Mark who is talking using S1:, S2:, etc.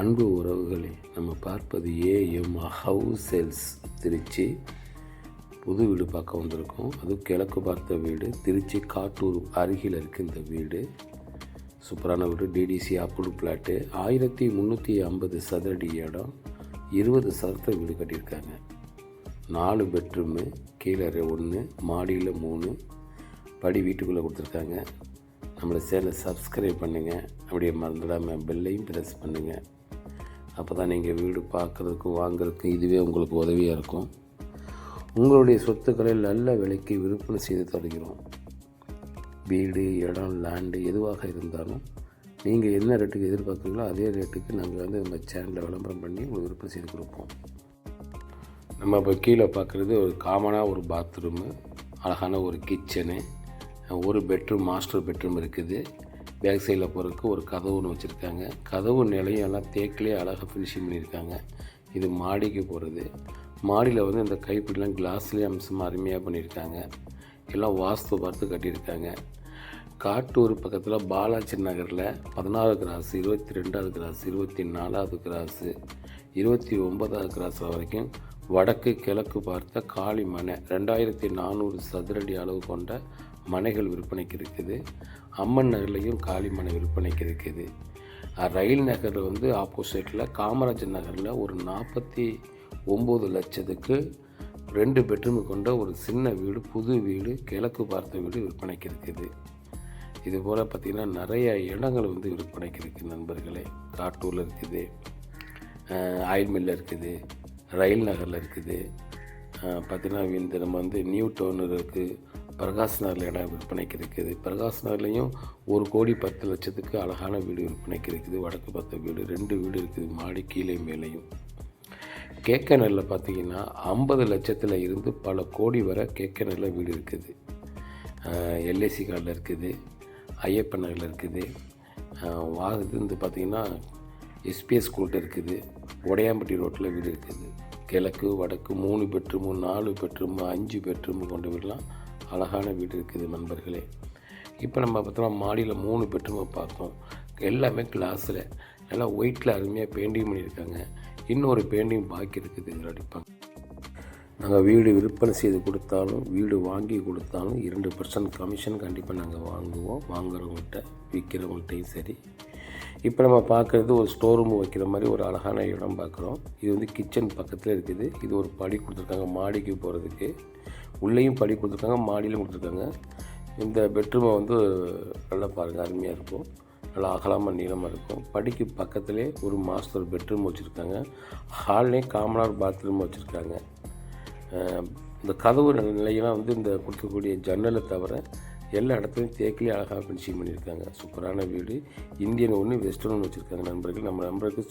S1: அன்பு உறவுகளே நம்ம பார்ப்பது ஏஎம் ஹவுஸ் சேல்ஸ் திருச்சி. புது வீடு பார்க்க வந்திருக்கோம். அதுவும் கிழக்கு பார்த்த வீடு. திருச்சி காட்டூர் அருகில் இருக்குது இந்த வீடு. சூப்பரான வீடு. டிடிசி அப்ரூவ் பிளாட்டு ஆயிரத்தி முந்நூற்றி ஐம்பது சதுரடி இடம். இருபது சதுரத்தை வீடு கட்டியிருக்காங்க. நாலு பெட்ரூமு கீழே ஒன்று மாடியில் மூணு. படி வீட்டுக்குள்ளே கொடுத்துருக்காங்க. நம்மளை சேனலை சப்ஸ்கிரைப் பண்ணுங்கள் அப்படியே மறந்துடாமல் பெல்லையும் ப்ரெஸ் பண்ணுங்கள் அப்போ தான் நீங்கள் வீடு பார்க்குறதுக்கும் வாங்குறதுக்கும் இதுவே உங்களுக்கு உதவியாக இருக்கும். உங்களுடைய சொத்துக்களை நல்ல விலைக்கு விற்பனை செய்து தருகிறோம். வீடு இடம் லேண்டு எதுவாக இருந்தாலும் நீங்கள் என்ன ரேட்டுக்கு எதிர்பார்க்குறீங்களோ அதே ரேட்டுக்கு நாங்கள் வந்து நம்ம சேனலில் விளம்பரம் பண்ணி உங்களுக்கு விற்பனை செய்து கொடுப்போம். நம்ம இப்போ கீழே பார்க்குறது ஒரு காமனாக ஒரு பாத்ரூமு அழகான ஒரு கிச்சனு ஒரு பெட்ரூம் மாஸ்டர் பெட்ரூம் இருக்குது. பேக் சைடில் போகிறதுக்கு ஒரு கதவு ஒன்று வச்சுருக்காங்க. கதவு நிலையும் எல்லாம் தேக்கிலே அழகாக ஃபினிஷிங் பண்ணியிருக்காங்க. இது மாடிக்கு போகிறது. மாடியில் வந்து இந்த கைப்பிடிலாம் கிளாஸ்லேயே அம்சமாக அருமையாக பண்ணியிருக்காங்க. எல்லாம் வாஸ்து பார்த்து கட்டியிருக்காங்க. காட்டூர் பக்கத்தில் பாலாஜி நகரில் பதினாறு கிராஸ் இருபத்தி ரெண்டாவது கிராஸ் இருபத்தி நாலாவது கிராஸு இருபத்தி ஒன்பதாவது கிராஸ் வரைக்கும் வடக்கு கிழக்கு பார்த்த காளி மனை. ரெண்டாயிரத்தி நானூறு சதுரடி அளவு கொண்ட மனைகள் விற்பனைக்கு இருக்குது. அம்மன் நகர்லேயும் காளிமனை விற்பனைக்கு இருக்குது. ரயில் நகர் வந்து ஆப்போசிட்டில் காமராஜர் நகரில் ஒரு நாற்பத்தி ஒம்பது லட்சத்துக்கு ரெண்டு பெட்ரூம் கொண்ட ஒரு சின்ன வீடு புது வீடு கிழக்கு பார்த்த வீடு விற்பனைக்கு இருக்குது. இது போல் பார்த்திங்கன்னா நிறைய இடங்கள் வந்து விற்பனைக்கு இருக்குது நண்பர்களே. காட்டூரில் இருக்குது. ஆயில் மில்லில் இருக்குது. ரயில் நகரில் இருக்குது. பார்த்திங்கன்னா இந்த நம்ம வந்து நியூ டவுன் இருக்குது பிரகாஷ் நகரில் இடம் விற்பனைக்கு இருக்குது பிரகாஷ் நகர்லேயும் ஒரு கோடி பத்து லட்சத்துக்கு அழகான வீடு விற்பனைக்கு இருக்குது வடக்கு பத்து வீடு ரெண்டு வீடு இருக்குது. மாடி கீழே மேலேயும். கேக்கனரில் பார்த்தீங்கன்னா ஐம்பது லட்சத்தில் இருந்து பல கோடி வரை கேக்கனரில் வீடு இருக்குது. எல்ஐசி கார்டில் இருக்குது. ஐயப்பன் நகரில் இருக்குது. அஹ் வா இது வந்து பார்த்திங்கன்னா எஸ்பிஎஸ் கோர்ட் இருக்குது. உடையாம்பட்டி ரோட்டில் வீடு இருக்குது. கிழக்கு வடக்கு மூணு பெட்ரூமு நாலு பெட்ரூமு அஞ்சு பெட்ரூமு கொண்ட வீடெலாம் அழகான வீடு இருக்குது நண்பர்களே. இப்போ நம்ம பார்த்தோம்னா மாடியில் மூணு பெட்ரூமை பார்த்தோம். எல்லாமே கிளாஸில். நல்லா ஒயிட்டில் அருமையாக பெயிண்டிங் பண்ணியிருக்காங்க. இன்னொரு பெயிண்டிங் பாக்கி இருக்குது இதில் அடிப்பாங்க நாங்கள் வீடு விற்பனை செய்து கொடுத்தாலும் வீடு வாங்கி கொடுத்தாலும் இரண்டு பர்சன்ட் கமிஷன் கண்டிப்பாக நாங்கள் வாங்குவோம். வாங்குறவங்கள்ட்ட விற்கிறவங்கள்ட்டையும் சரி. இப்போ நம்ம பார்க்குறது ஒரு ஸ்டோர் ரூம் வைக்கிற மாதிரி ஒரு அழகான இடம் பார்க்குறோம். இது வந்து கிச்சன் பக்கத்தில் இருக்குது. இது ஒரு படி கொடுத்துருக்காங்க மாடிக்கு போகிறதுக்கு உள்ளேயும் படி கொடுத்துருக்காங்க மாடியிலும் கொடுத்துருக்காங்க. இந்த பெட்ரூமை வந்து நல்லா பாருங்கள் அருமையாக இருக்கும். நல்லா அகலமாக நீளமாக இருக்கும். படிக்கு பக்கத்துலேயே ஒரு மாஸ்டர் பெட்ரூம் வச்சுருக்காங்க. ஹால்லேயும் காமனார் பாத்ரூம் வச்சுருக்காங்க. இந்த கதவு நிலையெல்லாம் வந்து இந்த கொடுக்கக்கூடிய ஜன்னலை தவிர எல்லா இடத்துலையும் தேக்கிலே அழகாக ஃபினிஷிங் பண்ணியிருக்காங்க. சூப்பரான வீடு. இந்தியன் ஒன்று வெஸ்டர்ன் ஒன்று வச்சுருக்காங்க நண்பர்கள். நம்ம நண்பருக்கு